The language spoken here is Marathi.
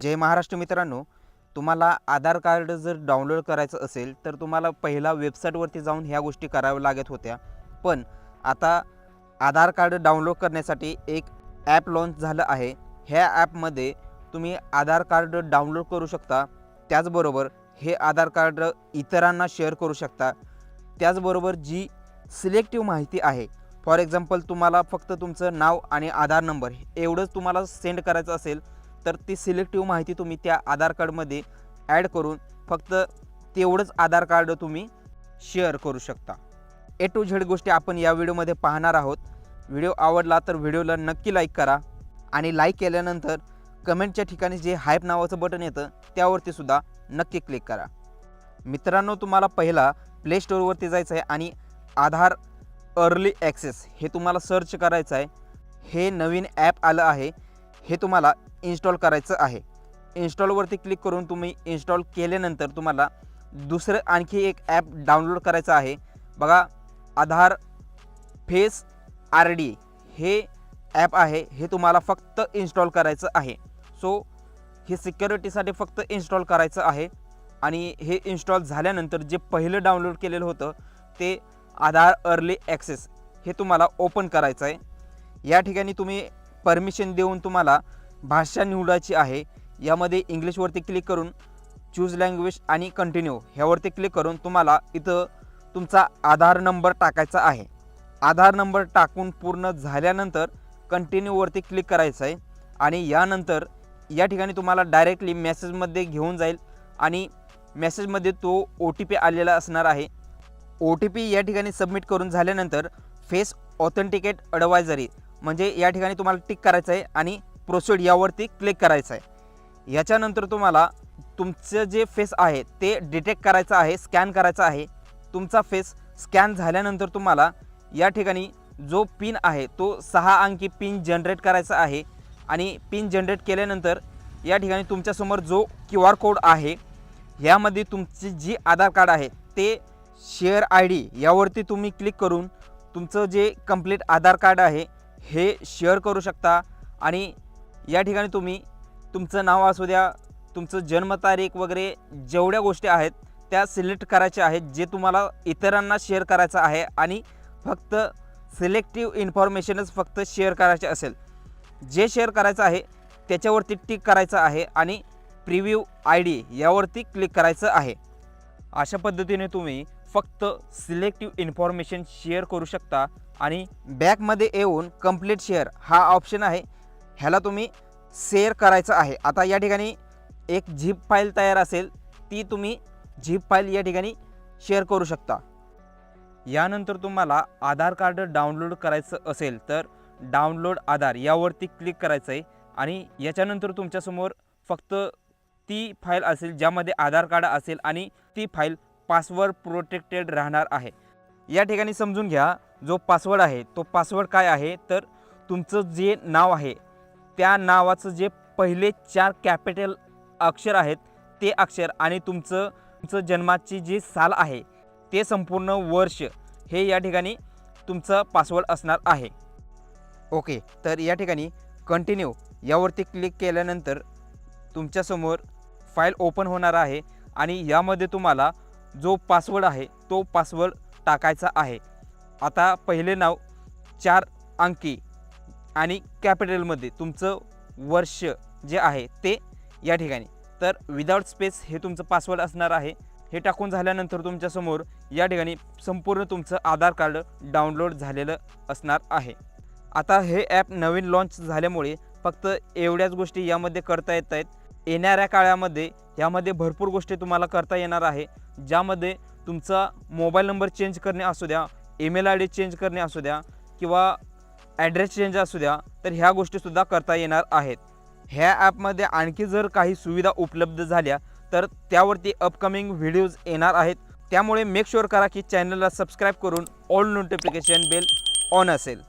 जय महाराष्ट्र मित्रांनो तुम्हाला आधार कार्ड जर डाउनलोड करायचं असेल तर तुम्हाला पहिला वेबसाईटवरती जाऊन ह्या गोष्टी कराव्या लागत होत्या. पण आता आधार कार्ड डाउनलोड करण्यासाठी एक ॲप लॉन्च झालं आहे. ह्या ॲपमध्ये तुम्ही आधार कार्ड डाउनलोड करू शकता. त्याचबरोबर हे आधार कार्ड इतरांना शेअर करू शकता. त्याचबरोबर जी सिलेक्टिव्ह माहिती आहे फॉर एक्झाम्पल तुम्हाला फक्त तुमचं नाव आणि आधार नंबर एवढंच तुम्हाला सेंड करायचं असेल तर ती सिलेक्टिव्ह माहिती तुम्ही त्या आधार कार्डमध्ये ॲड करून फक्त तेवढंच आधार कार्ड तुम्ही शेअर करू शकता. ए टू झेड गोष्टी आपण या व्हिडिओमध्ये पाहणार आहोत. व्हिडिओ आवडला तर व्हिडिओला नक्की लाईक करा आणि लाईक केल्यानंतर कमेंटच्या ठिकाणी जे हायप नावाचं बटन येतं त्यावरती सुद्धा नक्की क्लिक करा. मित्रांनो तुम्हाला पहिला प्ले स्टोअरवरती जायचं आहे आणि आधार अर्ली ॲक्सेस हे तुम्हाला सर्च करायचं आहे. हे नवीन ॲप आलं आहे. हे तुम्हाला इन्स्टॉल करायचं आहे. इन्स्टॉलवरती क्लिक करून तुम्ही इन्स्टॉल केल्यानंतर तुम्हाला दुसरं आणखी एक ॲप डाउनलोड करायचं आहे. बघा आधार फेस आर डी हे ॲप आहे. हे तुम्हाला फक्त इन्स्टॉल करायचं आहे. सो हे सिक्युरिटीसाठी फक्त इन्स्टॉल करायचं आहे. आणि हे इन्स्टॉल झाल्यानंतर जे पहिलं डाउनलोड केलेलं होतं ते आधार अर्ली ॲक्सेस हे तुम्हाला ओपन करायचं आहे. या ठिकाणी तुम्ही परमिशन देऊन तुम्हाला भाषा निवडायची आहे यामध्ये इंग्लिशवरती क्लिक करून चूज लँग्वेज आणि कंटिन्यू ह्यावरती क्लिक करून तुम्हाला इथं तुमचा आधार नंबर टाकायचा आहे. आधार नंबर टाकून पूर्ण झाल्यानंतर कंटिन्यूवरती क्लिक करायचं आहे आणि यानंतर या ठिकाणी तुम्हाला डायरेक्टली मेसेजमध्ये घेऊन जाईल आणि मेसेजमध्ये तो ओ टी पी आलेला असणार आहे. ओ टी पी या ठिकाणी सबमिट करून झाल्यानंतर फेस ऑथेंटिकेट अडवायझरी म्हणजे या ठिकाणी तुम्हाला टिक करायचं आहे आणि प्रोसीड यावरती क्लिक करायचं आहे याच्यानंतर तुम्हाला तुमचं जे फेस आहे ते डिटेक्ट करायचं आहे स्कॅन करायचं आहे. तुमचा फेस स्कॅन झाल्यानंतर तुम्हाला या ठिकाणी जो पिन आहे तो सहा अंकी पिन जनरेट करायचा आहे. आणि पिन जनरेट केल्यानंतर या ठिकाणी तुमच्यासमोर जो क्यू आर कोड आहे यामध्ये तुमची जी आधार कार्ड आहे ते शेअर आय डी यावरती तुम्ही क्लिक करून तुमचं जे कंप्लीट आधार कार्ड आहे हे शेअर करू शकता. आणि या ठिकाणी तुम्ही तुमचं नाव असू द्या तुमचं जन्मतारीख वगैरे जेवढ्या गोष्टी आहेत त्या सिलेक्ट करायच्या आहेत जे तुम्हाला इतरांना शेअर करायचं आहे आणि फक्त सिलेक्टिव्ह इन्फॉर्मेशनच फक्त शेअर करायचे असेल. जे शेअर करायचं आहे त्याच्यावरती टिक करायचं आहे आणि प्रिव्ह्यू आय डी यावरती क्लिक करायचं आहे. अशा पद्धतीने तुम्ही फक्त सिलेक्टिव्ह इन्फॉर्मेशन शेअर करू शकता आणि बॅकमध्ये येऊन कंप्लीट शेअर हा ऑप्शन आहे. ह्याला तुम्ही शेअर करायचं आहे. आता या ठिकाणी एक झिप फाईल तयार असेल ती तुम्ही झिप फाईल या ठिकाणी शेअर करू शकता. यानंतर तुम्हाला आधार कार्ड डाउनलोड करायचं असेल तर डाउनलोड आधार यावरती क्लिक करायचं आहे आणि याच्यानंतर तुमच्यासमोर फक्त ती फाईल असेल ज्यामध्ये आधार कार्ड असेल आणि ती फाईल पासवर्ड प्रोटेक्टेड राहणार आहे. या ठिकाणी समजून घ्या जो पासवर्ड आहे तो पासवर्ड काय आहे? तर तुमचं जे नाव आहे त्या नावाचं जे पहिले चार कॅपिटल अक्षर आहेत ते अक्षर आणि तुमचं तुमचं जन्माची जी साल आहे ते संपूर्ण वर्ष हे या ठिकाणी तुमचं पासवर्ड असणार आहे. ओके तर या ठिकाणी कंटिन्यू यावरती क्लिक केल्यानंतर तुमच्यासमोर फाईल ओपन होणार आहे आणि यामध्ये तुम्हाला जो पासवर्ड आहे तो पासवर्ड टाकायचा आहे. आता पहिले नाव चार अंकी आणि कॅपिटलमध्ये तुमचं वर्ष जे आहे ते या ठिकाणी. तर विदाउट स्पेस हे तुमचं पासवर्ड असणार आहे. हे टाकून झाल्यानंतर तुमच्यासमोर या ठिकाणी संपूर्ण तुमचं आधार कार्ड डाउनलोड झालेलं असणार आहे. आता हे ॲप नवीन लॉन्च झाल्यामुळे फक्त एवढ्याच गोष्टी यामध्ये करता येत आहेत. येणाऱ्या काळामध्ये यामध्ये भरपूर गोष्टी तुम्हाला करता येणार आहे. ज्यामध्ये तुमचा मोबाईल नंबर चेंज करणे असू द्या ईमेल आय डी चेंज करणे असू द्या किंवा ॲड्रेस चेंज असू द्या तर ह्या गोष्टीसुद्धा करता येणार आहेत. ह्या ॲपमध्ये आणखी जर काही सुविधा उपलब्ध झाल्या तर त्यावरती अपकमिंग व्हिडिओज येणार आहेत. त्यामुळे मेक शुअर करा की चॅनलला सबस्क्राईब करून ऑल नोटिफिकेशन बेल ऑन असेल.